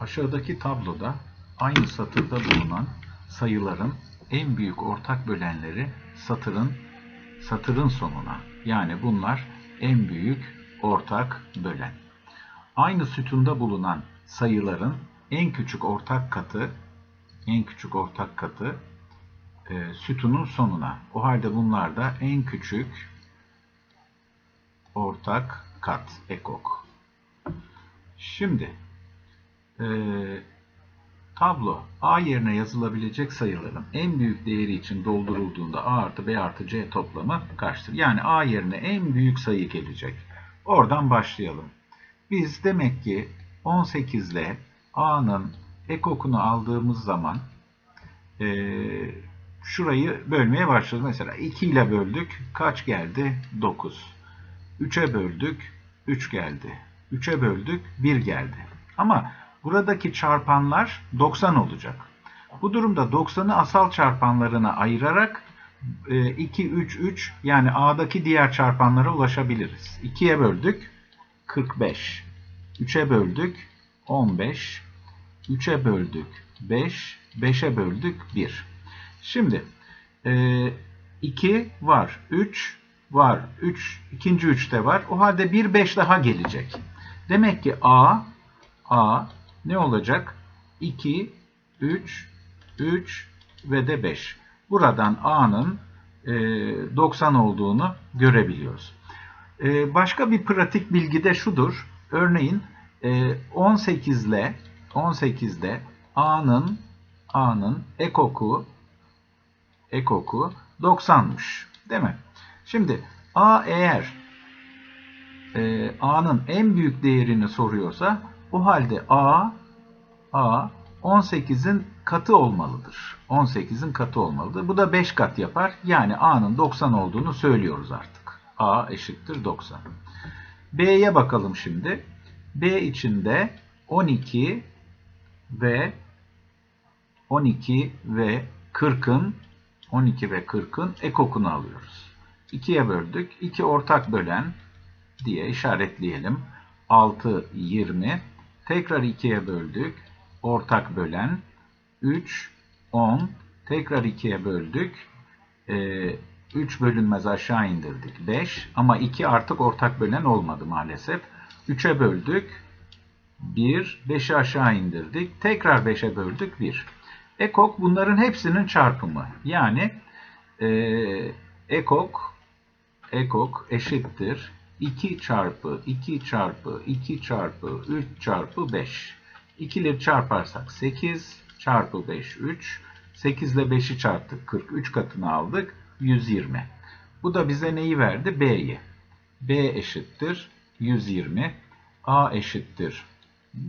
Aşağıdaki tabloda aynı satırda bulunan sayıların en büyük ortak bölenleri satırın satırın sonuna. Yani bunlar en büyük ortak bölen. Aynı sütunda bulunan sayıların en küçük ortak katı en küçük ortak katı e, sütunun sonuna. O halde bunlar da en küçük ortak kat ekok. Şimdi e, tablo A yerine yazılabilecek sayıların en büyük değeri için doldurulduğunda A artı B artı C toplamı kaçtır? Yani A yerine en büyük sayı gelecek. Oradan başlayalım. Biz demek ki 18 ile A'nın ekokunu aldığımız zaman e, şurayı bölmeye başladık. Mesela 2 ile böldük. Kaç geldi? 9. 3'e böldük. 3 geldi. 3'e böldük. 1 geldi. Ama buradaki çarpanlar 90 olacak. Bu durumda 90'ı asal çarpanlarına ayırarak 2, 3, 3 yani A'daki diğer çarpanlara ulaşabiliriz. 2'ye böldük 45. 3'e böldük 15. 3'e böldük 5. 5'e böldük 1. Şimdi 2 var. 3 var. 3 ikinci 3 de var. O halde 1 5 daha gelecek. Demek ki A A ne olacak? 2 3 3 ve de 5. Buradan A'nın 90 olduğunu görebiliyoruz. E, başka bir pratik bilgi de şudur. Örneğin 18 ile 18'de A'nın A'nın ekoku ekoku 90'mış. Değil mi? Şimdi A eğer e, A'nın en büyük değerini soruyorsa o halde A A 18'in katı olmalıdır. 18'in katı olmalıdır. Bu da 5 kat yapar. Yani A'nın 90 olduğunu söylüyoruz artık. A eşittir 90. B'ye bakalım şimdi. B içinde 12 ve 12 ve 40'ın 12 ve 40'ın ekokunu alıyoruz. 2'ye böldük. 2 ortak bölen diye işaretleyelim. 6, 20. Tekrar 2'ye böldük. Ortak bölen 3, 10. Tekrar 2'ye böldük. Ee, 3 bölünmez aşağı indirdik. 5 ama 2 artık ortak bölen olmadı maalesef. 3'e böldük. 1, 5'i aşağı indirdik. Tekrar 5'e böldük 1. Ekok bunların hepsinin çarpımı. Yani e, ekok ekok eşittir 2 çarpı 2 çarpı 2 çarpı 3 çarpı 5. İkileri çarparsak 8 çarpı 5 3. 8 ile 5'i çarptık 40. 3 katını aldık 120. Bu da bize neyi verdi? B'yi. B eşittir 120. A eşittir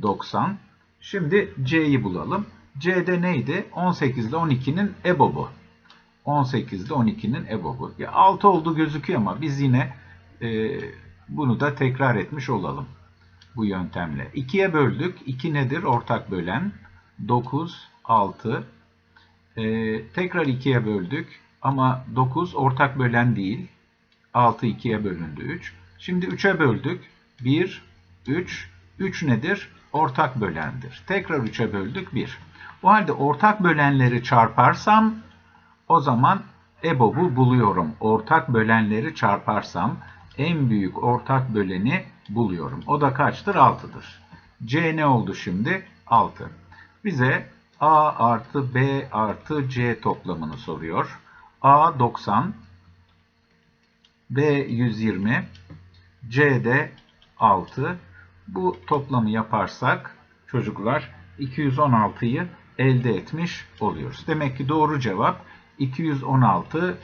90. Şimdi C'yi bulalım. C'de neydi? 18 ile 12'nin EBOB'u. 18 ile 12'nin EBOB'u. Ya 6 oldu gözüküyor ama biz yine bunu da tekrar etmiş olalım. Bu yöntemle. 2'ye böldük. 2 nedir? Ortak bölen. 9, 6. E, tekrar 2'ye böldük. Ama 9 ortak bölen değil. 6 2'ye bölündü 3. Şimdi 3'e böldük. 1, 3. 3 nedir? Ortak bölendir. Tekrar 3'e böldük 1. O halde ortak bölenleri çarparsam o zaman EBOB'u buluyorum. Ortak bölenleri çarparsam en büyük ortak böleni buluyorum. O da kaçtır? 6'dır. C ne oldu şimdi? 6. Bize A artı B artı C toplamını soruyor. A 90, B 120, C de 6. Bu toplamı yaparsak çocuklar 216'yı elde etmiş oluyoruz. Demek ki doğru cevap 216